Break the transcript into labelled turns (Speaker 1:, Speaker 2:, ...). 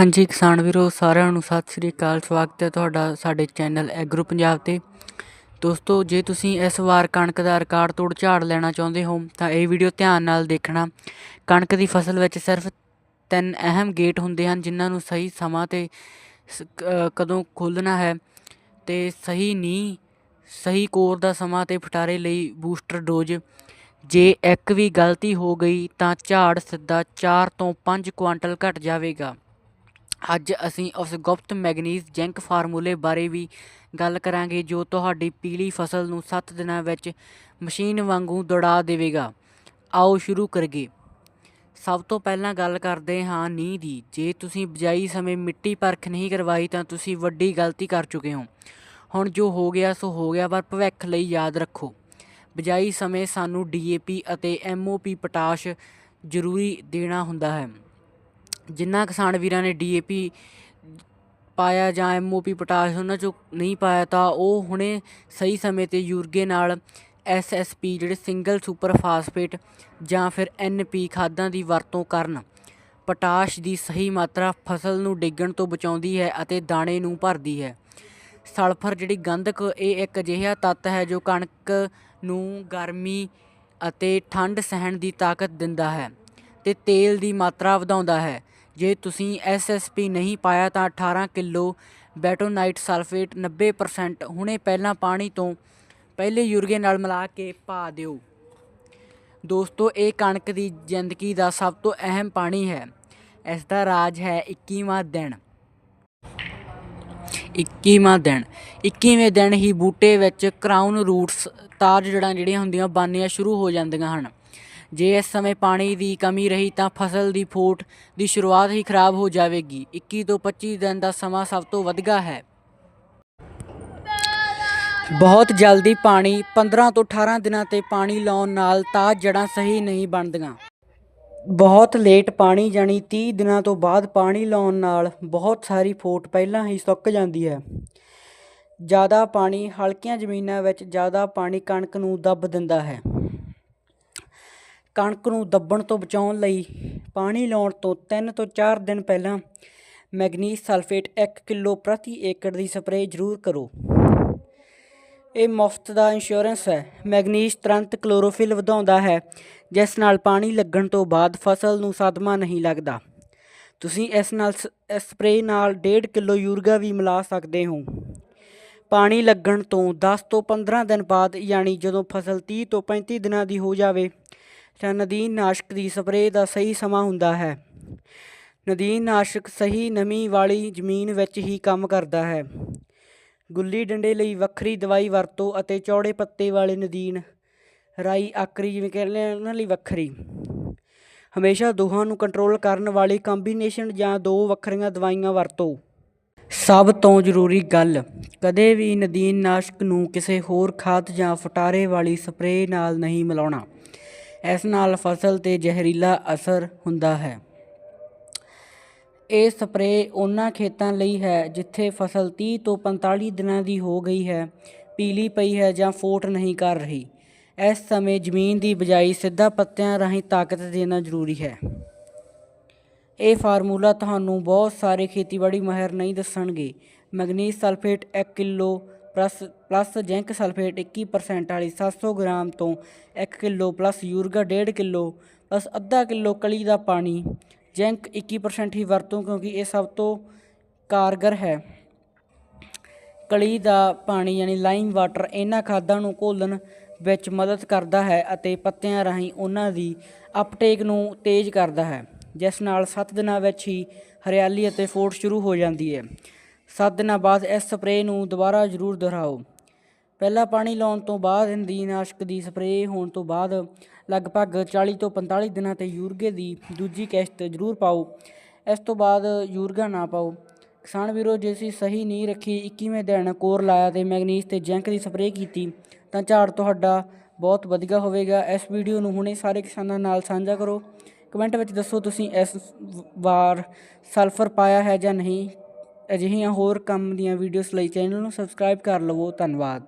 Speaker 1: ਹਾਂਜੀ, ਕਿਸਾਨ ਵੀਰੋ, ਸਾਰਿਆਂ ਨੂੰ ਸਤਿ ਸ੍ਰੀ ਅਕਾਲ। ਸਵਾਗਤ ਹੈ ਤੁਹਾਡਾ ਸਾਡੇ ਚੈਨਲ ਐਗਰੋ ਪੰਜਾਬ ਤੇ। ਦੋਸਤੋ, ਜੇ ਤੁਸੀਂ ਇਸ ਵਾਰ ਕਣਕ ਦਾ ਰਿਕਾਰਡ ਤੋੜ ਝਾੜ ਲੈਣਾ ਚਾਹੁੰਦੇ ਹੋ, ਤਾਂ ਇਹ ਵੀਡੀਓ ਧਿਆਨ ਨਾਲ ਦੇਖਣਾ। ਕਣਕ ਦੀ ਫਸਲ ਵਿੱਚ ਸਿਰਫ ਤਿੰਨ ਅਹਿਮ ਗੇਟ ਹੁੰਦੇ ਹਨ, ਜਿਨ੍ਹਾਂ ਨੂੰ ਸਹੀ ਸਮਾਂ ਤੇ ਸ- ਕਦੋਂ ਖੋਲ੍ਹਣਾ ਹੈ ਤੇ ਸਹੀ ਨੀ ਸਹੀ ਕੋਰ ਦਾ ਸਮਾਂ ਤੇ ਫਟਾਰੇ ਲਈ ਬੂਸਟਰ ਡੋਜ਼। ਜੇ ਇੱਕ ਵੀ ਗਲਤੀ ਹੋ ਗਈ, ਤਾਂ ਝਾੜ ਸਿੱਧਾ 4 ਤੋਂ 5 ਕੁਆਂਟਲ ਘਟ ਜਾਵੇਗਾ। ਅੱਜ ਅਸੀਂ ਉਸ ਗੁਪਤ ਮੈਗਨੀਜ਼ ਜ਼ਿੰਕ ਫਾਰਮੂਲੇ ਬਾਰੇ ਵੀ ਗੱਲ ਕਰਾਂਗੇ, ਜੋ ਤੁਹਾਡੀ ਪੀਲੀ ਫਸਲ ਨੂੰ 7 ਦਿਨਾਂ ਵਿੱਚ ਮਸ਼ੀਨ ਵਾਂਗੂ ਦੌੜਾ ਦੇਵੇਗਾ। ਆਓ ਸ਼ੁਰੂ ਕਰੀਏ। ਸਭ ਤੋਂ ਪਹਿਲਾਂ ਗੱਲ ਕਰਦੇ ਹਾਂ ਨੀਂਹ ਦੀ। ਜੇ ਤੁਸੀਂ ਬਿਜਾਈ ਸਮੇਂ ਮਿੱਟੀ ਪਰਖ ਨਹੀਂ ਕਰਵਾਈ, ਤਾਂ ਤੁਸੀਂ ਵੱਡੀ ਗਲਤੀ ਕਰ ਚੁੱਕੇ ਹੋ। ਹੁਣ ਜੋ ਹੋ ਗਿਆ, ਸੋ ਹੋ ਗਿਆ, ਪਰ ਭਵਿੱਖ ਲਈ ਯਾਦ ਰੱਖੋ। ਬਿਜਾਈ ਸਮੇਂ ਸਾਨੂੰ ਡੀਏਪੀ ਅਤੇ ਐਮਓਪੀ ਪੋਟਾਸ਼ ਜ਼ਰੂਰੀ ਦੇਣਾ ਹੁੰਦਾ ਹੈ। ਜਿਨ੍ਹਾਂ ਕਿਸਾਨ ਵੀਰਾਂ ਨੇ ਡੀਏਪੀ ਪਾਇਆ ਜਾਂ ਐਮਓਪੀ ਪੋਟਾਸ਼ ਉਹਨਾਂ ਚੋਂ ਨਹੀਂ ਪਾਇਆ ਤਾਂ ਉਹ ਹੁਣੇ ਸਹੀ ਸਮੇਂ ਤੇ ਯੂਰਗੇ ਨਾਲ ਐਸਐਸਪੀ ਜਿਹੜੇ ਸਿੰਗਲ ਸੁਪਰ ਫਾਸਫੇਟ ਜਾਂ ਫਿਰ ਐਨਪੀ ਖਾਦਾਂ ਦੀ ਵਰਤੋਂ ਕਰਨ, ਪੋਟਾਸ਼ ਦੀ ਸਹੀ ਮਾਤਰਾ ਫਸਲ ਨੂੰ ਡਿੱਗਣ ਤੋਂ ਬਚਾਉਂਦੀ ਹੈ ਅਤੇ ਦਾਣੇ ਨੂੰ ਭਰਦੀ ਹੈ। ਸਲਫਰ ਜਿਹੜੀ ਗੰਧਕ, ਇਹ ਇੱਕ ਅਜਿਹਾ ਤੱਤ ਹੈ ਜੋ ਕਣਕ ਨੂੰ ਗਰਮੀ ਅਤੇ ਠੰਡ ਸਹਿਣ ਦੀ ਤਾਕਤ ਦਿੰਦਾ ਹੈ ਤੇ ਤੇਲ ਦੀ ਮਾਤਰਾ ਵਧਾਉਂਦਾ ਹੈ। ਜੇ ਤੁਸੀਂ ਐਸਐਸਪੀ ਨਹੀਂ ਪਾਇਆ ਤਾਂ 18 ਕਿਲੋ ਬੈਟੋਨਾਈਟ ਸਲਫੇਟ 90% ਹੁਣੇ ਪਹਿਲਾਂ ਪਾਣੀ ਤੋਂ ਪਹਿਲੇ ਯੂਰੀਏ ਨਾਲ ਮਿਲਾ ਕੇ ਪਾ ਦਿਓ। ਦੋਸਤੋ, ਇਹ ਕਣਕ ਦੀ ਜ਼ਿੰਦਗੀ ਦਾ ਸਭ ਤੋਂ ਅਹਿਮ ਪਾਣੀ ਹੈ। ਇਸ ਦਾ ਰਾਜ ਹੈ 21ਵਾਂ ਦਿਨ। 21ਵਾਂ ਦਿਨ। 21ਵੇਂ ਦਿਨ ਹੀ ਬੂਟੇ ਵਿੱਚ ਕਰਾਊਨ ਰੂਟਸ ਤਾਜ ਜੜਾਂ ਜਿਹੜੀਆਂ ਹੁੰਦੀਆਂ ਬਾਨੀਆਂ ਸ਼ੁਰੂ ਹੋ ਜਾਂਦੀਆਂ ਹਨ। ਜੇ ਇਸ ਸਮੇਂ ਪਾਣੀ ਦੀ ਕਮੀ ਰਹੀ ਤਾਂ ਫਸਲ ਦੀ ਫੋਟ ਦੀ ਸ਼ੁਰੂਆਤ ਹੀ ਖਰਾਬ ਹੋ ਜਾਵੇਗੀ। 21 ਤੋਂ 25 ਦਿਨ ਦਾ ਸਮਾਂ ਸਭ ਤੋਂ ਵਧੀਆ ਹੈ। ਬਹੁਤ ਜਲਦੀ ਪਾਣੀ 15 ਤੋਂ 18 ਦਿਨਾਂ ਤੇ ਪਾਣੀ ਲਾਉਣ ਨਾਲ ਤਾਜ ਜੜਾਂ ਸਹੀ ਨਹੀਂ ਬਣਦੀਆਂ। ਬਹੁਤ ਲੇਟ ਪਾਣੀ ਜਾਣੀ 30 ਦਿਨਾਂ ਤੋਂ ਬਾਅਦ ਪਾਣੀ ਲਾਉਣ ਨਾਲ ਬਹੁਤ ਸਾਰੀ ਫੋਟ ਪਹਿਲਾਂ ਹੀ ਸੁੱਕ ਜਾਂਦੀ ਹੈ। ਜ਼ਿਆਦਾ ਪਾਣੀ ਹਲਕੀਆਂ ਜ਼ਮੀਨਾਂ ਵਿੱਚ ਜ਼ਿਆਦਾ ਪਾਣੀ ਕਣਕ ਨੂੰ ਦੱਬ ਦਿੰਦਾ ਹੈ। ਕਣਕ ਨੂੰ ਦੱਬਣ ਤੋਂ ਬਚਾਉਣ ਲਈ ਪਾਣੀ ਲਾਉਣ ਤੋਂ 3 ਤੋਂ 4 ਦਿਨ ਪਹਿਲਾਂ ਮੈਗਨੀਜ਼ ਸਲਫੇਟ 1 ਕਿਲੋ ਪ੍ਰਤੀ ਏਕੜ ਦੀ ਸਪਰੇਅ ਜ਼ਰੂਰ ਕਰੋ। ਇਹ ਮੁਫਤ ਦਾ ਇੰਸ਼ੋਰੈਂਸ ਹੈ। ਮੈਗਨੀਜ਼ ਤੁਰੰਤ ਕਲੋਰੋਫਿਲ ਵਧਾਉਂਦਾ ਹੈ, ਜਿਸ ਨਾਲ ਪਾਣੀ ਲੱਗਣ ਤੋਂ ਬਾਅਦ ਫਸਲ ਨੂੰ ਸਦਮਾ ਨਹੀਂ ਲੱਗਦਾ। ਤੁਸੀਂ ਇਸ ਨਾਲ ਸਪਰੇਅ ਨਾਲ 1.5 ਕਿਲੋ ਯੂਰੀਆ ਵੀ ਮਿਲਾ ਸਕਦੇ ਹੋ। ਪਾਣੀ ਲੱਗਣ ਤੋਂ 10 ਤੋਂ 15 ਦਿਨ ਬਾਅਦ, ਯਾਨੀ ਜਦੋਂ ਫਸਲ 30 ਤੋਂ 35 ਦਿਨਾਂ ਦੀ ਹੋ ਜਾਵੇ ਨਦੀਨ ਨਾਸ਼ਕ ਦੀ ਸਪਰੇਅ ਦਾ ਸਹੀ ਸਮਾਂ ਹੁੰਦਾ ਹੈ। ਨਦੀਨ ਨਾਸ਼ਕ ਸਹੀ ਨਮੀ ਵਾਲੀ ਜ਼ਮੀਨ ਵਿੱਚ ਹੀ ਕੰਮ ਕਰਦਾ ਹੈ। ਗੁੱਲੀ ਡੰਡੇ ਲਈ ਵੱਖਰੀ ਦਵਾਈ ਵਰਤੋ ਅਤੇ ਚੌੜੇ ਪੱਤੇ ਵਾਲੇ ਨਦੀਨ ਰਾਈ ਆਕਰੀ ਜਿਵੇਂ ਕਹਿੰਦੇ ਆ ਉਹਨਾਂ ਲਈ ਵੱਖਰੀ। ਹਮੇਸ਼ਾ ਦੋਹਾਂ ਨੂੰ ਕੰਟਰੋਲ ਕਰਨ ਵਾਲੀ ਕੰਬੀਨੇਸ਼ਨ ਜਾਂ ਦੋ ਵੱਖਰੀਆਂ ਦਵਾਈਆਂ ਵਰਤੋ। ਸਭ ਤੋਂ ਜ਼ਰੂਰੀ ਗੱਲ, ਕਦੇ ਵੀ ਨਦੀਨ ਨਾਸ਼ਕ ਨੂੰ ਕਿਸੇ ਹੋਰ ਖਾਦ ਜਾਂ ਫਟਾਰੇ ਵਾਲੀ ਸਪਰੇਅ ਨਾਲ ਨਹੀਂ ਮਿਲਾਉਣਾ। ਇਸ ਨਾਲ ਫਸਲ ਤੇ ਜ਼ਹਿਰੀਲਾ ਅਸਰ ਹੁੰਦਾ ਹੈ। ਇਹ ਸਪਰੇਅ ਉਹਨਾਂ ਖੇਤਾਂ ਲਈ ਹੈ ਜਿੱਥੇ ਫਸਲ 30 ਤੋਂ 45 ਦਿਨਾਂ ਦੀ ਹੋ ਗਈ ਹੈ, ਪੀਲੀ ਪਈ ਹੈ ਜਾਂ ਫੋਟ ਨਹੀਂ ਕਰ ਰਹੀ। ਇਸ ਸਮੇਂ ਜ਼ਮੀਨ ਦੀ ਬਜਾਈ ਸਿੱਧਾ ਪੱਤਿਆਂ ਰਾਹੀਂ ਤਾਕਤ ਦੇਣਾ ਜ਼ਰੂਰੀ ਹੈ। ਇਹ ਫਾਰਮੂਲਾ ਤੁਹਾਨੂੰ ਬਹੁਤ ਸਾਰੇ ਖੇਤੀਬਾੜੀ ਮਾਹਿਰ ਨਹੀਂ ਦੱਸਣਗੇ। Manganese sulphate 1 kilo plus plus zinc sulphate 21% ਵਾਲੀ 700 ਗ੍ਰਾਮ ਤੋਂ 1 kilo plus urea 1.5 kilo plus ਅੱਧਾ ਕਿਲੋ ਕਲੀ ਦਾ ਪਾਣੀ ਜ਼ਿੰਕ 21% ਹੀ ਵਰਤੋਂ ਕਿਉਂਕਿ ਇਹ ਸਭ ਤੋਂ ਕਾਰਗਰ ਹੈ। ਕਲੀ ਦਾ ਪਾਣੀ ਯਾਨੀ ਲਾਈਮ ਵਾਟਰ ਇਹਨਾਂ ਖਾਦਾਂ ਨੂੰ ਘੋਲਣ ਵਿੱਚ ਮਦਦ ਕਰਦਾ ਹੈ ਅਤੇ ਪੱਤਿਆਂ ਰਾਹੀਂ ਉਹਨਾਂ ਦੀ ਅਪਟੇਕ ਨੂੰ ਤੇਜ਼ ਕਰਦਾ ਹੈ, ਜਿਸ ਨਾਲ 7 ਦਿਨਾਂ ਵਿੱਚ ਹੀ ਹਰਿਆਲੀ ਅਤੇ ਫੋਟ ਸ਼ੁਰੂ ਹੋ ਜਾਂਦੀ ਹੈ। 7 ਦਿਨਾਂ ਬਾਅਦ ਇਸ ਸਪਰੇਅ ਨੂੰ ਦੁਬਾਰਾ ਜ਼ਰੂਰ ਦੁਹਰਾਓ। ਪਹਿਲਾ ਪਾਣੀ ਲਾਉਣ ਤੋਂ ਬਾਅਦ ਨਦੀਨਾਸ਼ਕ ਦੀ ਸਪਰੇਅ ਹੋਣ ਤੋਂ ਬਾਅਦ ਲਗਭਗ 40 ਤੋਂ 45 ਦਿਨਾਂ ਤੇ ਯੂਰੀਏ ਦੀ ਦੂਜੀ ਕਿਸ਼ਤ ਜ਼ਰੂਰ ਪਾਓ। ਇਸ ਤੋਂ ਬਾਅਦ ਯੂਰੀਆ ਨਾ ਪਾਓ। ਕਿਸਾਨ ਵੀਰੋ, ਜੇ ਅਸੀਂ ਸਹੀ ਨਹੀਂ ਰੱਖੀ 21ਵੇਂ ਦਿਨ ਕੋਰ ਲਾਇਆ ਤੇ ਮੈਗਨੀਜ਼ ਤੇ ਜ਼ਿੰਕ ਦੀ ਸਪਰੇਅ ਕੀਤੀ, ਤਾਂ ਝਾੜ ਤੁਹਾਡਾ ਬਹੁਤ ਵਧੀਆ ਹੋਵੇਗਾ। ਇਸ ਵੀਡੀਓ ਨੂੰ ਹੁਣੇ ਸਾਰੇ ਕਿਸਾਨਾਂ ਨਾਲ ਸਾਂਝਾ ਕਰੋ। ਕਮੈਂਟ ਵਿੱਚ ਦੱਸੋ ਤੁਸੀਂ ਇਸ ਵਾਰ ਸਲਫਰ ਪਾਇਆ ਹੈ ਜਾਂ ਨਹੀਂ। ਅਜਿਹੀਆਂ ਹੋਰ ਕੰਮ ਦੀਆਂ ਵੀਡੀਓਜ਼ ਲਈ ਚੈਨਲ ਨੂੰ ਸਬਸਕ੍ਰਾਈਬ ਕਰ ਲਵੋ ਧੰਨਵਾਦ।